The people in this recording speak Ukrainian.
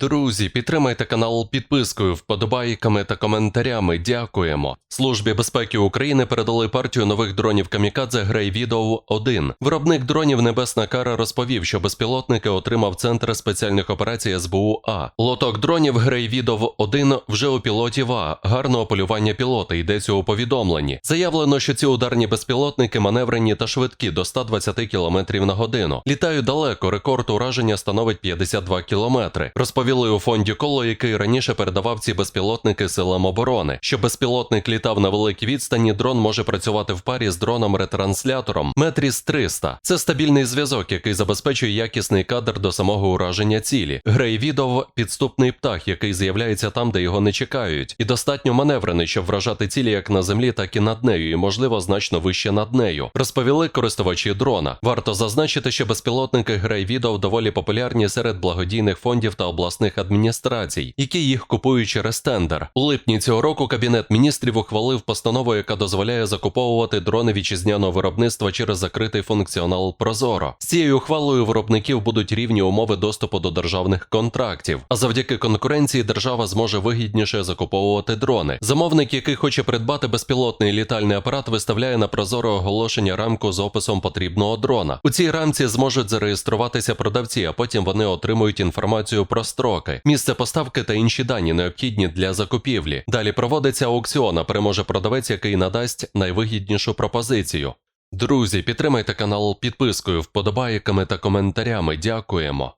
Друзі, підтримайте канал підпискою, вподобайками та коментарями. Дякуємо. Службі безпеки України передали партію нових дронів Камікадзе Грей Відоу 1 Виробник дронів Небесна Кара розповів, що безпілотники отримав Центр спеціальних операцій СБУ А. Лоток дронів Грей Відоу 1 вже у пілотів А. Гарного полювання пілота йдеться у повідомленні. Заявлено, що ці ударні безпілотники маневрені та швидкі до 120 км на годину. Літають далеко. Рекорд ураження становить 52 км. Розповіли у фонді коло, який раніше передавав ці безпілотники силам оборони. Щоб безпілотник літав на великій відстані, дрон може працювати в парі з дроном-ретранслятором Метріс 300. Це стабільний зв'язок, який забезпечує якісний кадр до самого ураження цілі. Грей Відов – підступний птах, який з'являється там, де його не чекають, і достатньо маневрений, щоб вражати цілі як на землі, так і над нею, і можливо значно вище над нею. Розповіли користувачі дрона. Варто зазначити, що безпілотники Грей Відов доволі популярні серед благодійних фондів та обласних адміністрацій, які їх купують через тендер. У липні цього року кабінет міністрів ухвалив постанову, яка дозволяє закуповувати дрони вітчизняного виробництва через закритий функціонал Прозоро. З цією ухвалою виробників будуть рівні умови доступу до державних контрактів. А завдяки конкуренції держава зможе вигідніше закуповувати дрони. Замовник, який хоче придбати безпілотний літальний апарат, виставляє на Прозоро оголошення рамку з описом потрібного дрона. У цій рамці зможуть зареєструватися продавці, а потім вони отримують інформацію про строки, місце поставки та інші дані, необхідні для закупівлі. Далі проводиться аукціон, а переможе продавець, який надасть найвигіднішу пропозицію. Друзі, підтримайте канал підпискою, вподобайками та коментарями. Дякуємо.